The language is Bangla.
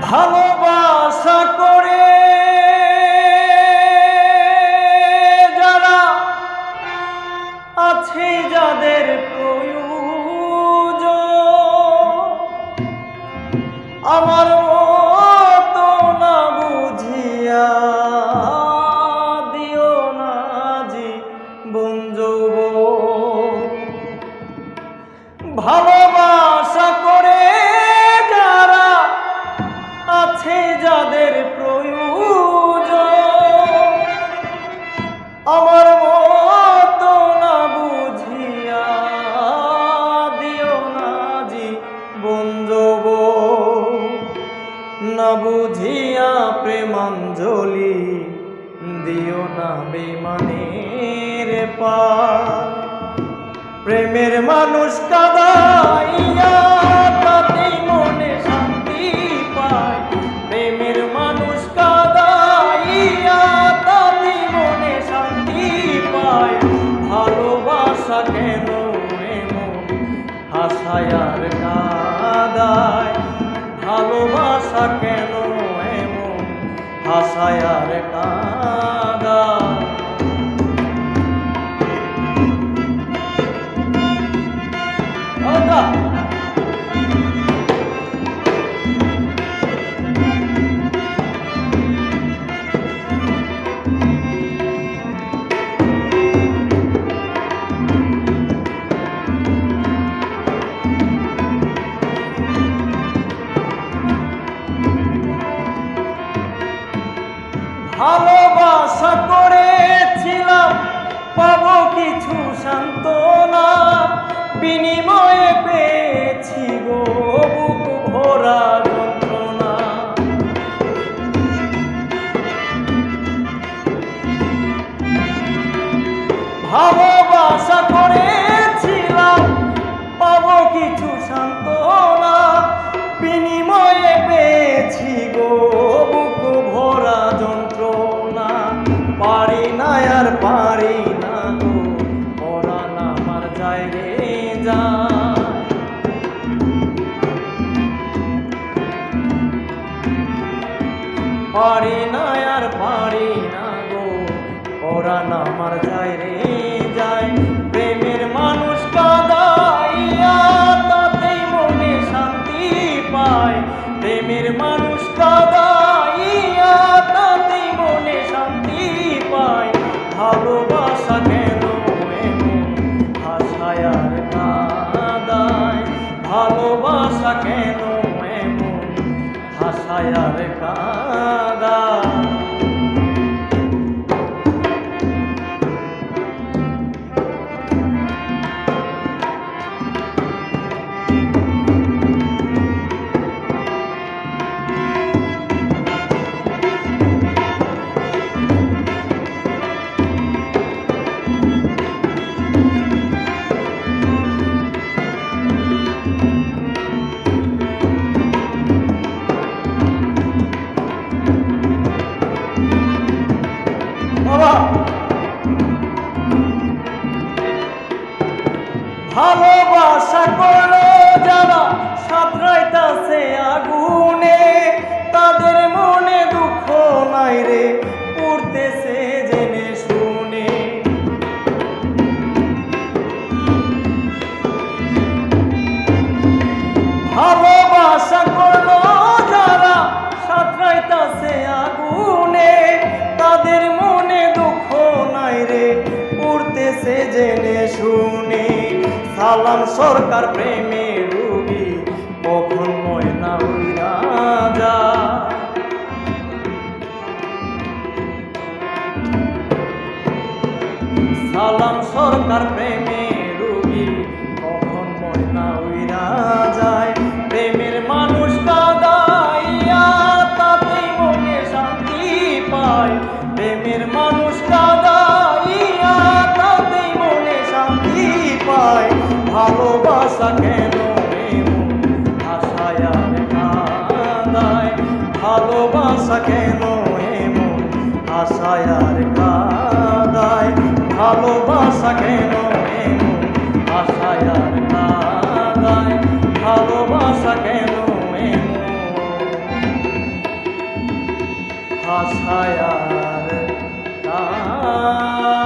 ভালোবাসা। দিও না বেমানের পা প্রেমের মানুষ কাদাইয়া তাতেই মনে শান্তি পায়। প্রেমের মানুষ কাদাইয়া তাতেই মনে শান্তি পায়। ভালোবাসা কেন এমন হাসায় আর কাদায়? ভালোবাসা কেন হাসায় আর কাদায় ভালোবাসা করেছিলাম পাবো কিছু সান্ত্বনা। বিনিময়ে পেয়েছি গো ভরা ভালোবাসা করেছিলাম পাবো কিছু আমার যায় রে, যায়। প্রেমের মানুষ কাদাইয়া তাতেই মনে শান্তি পায়। প্রেমের মানুষ কাদাইয়া তাতেই মনে শান্তি পায়। ভালোবাসা কেন ভাষায় আর কাদায়? ভালোবাসা কেন ভাষায় আর ভালোবাসা করল যারা সাঁতরাইতাছে আগুনে। সালাম সরকার প্রেমে রুগী কখন ময়না উইরা যায়। সালাম সরকার প্রেমে রুগী কখন ময়না উইরা যায়। প্রেমের মানুষ কাদাইয়া তাতেই মনে শান্তি পায়। প্রেমের মানুষ কাদাইয়া ভালোবাসা কেন এমন আশায় আর কাদায় ভালোবাসা কেন এমন আশায় আর কাদায় ভালোবাসা কেন এমন আশায় আর কাদায়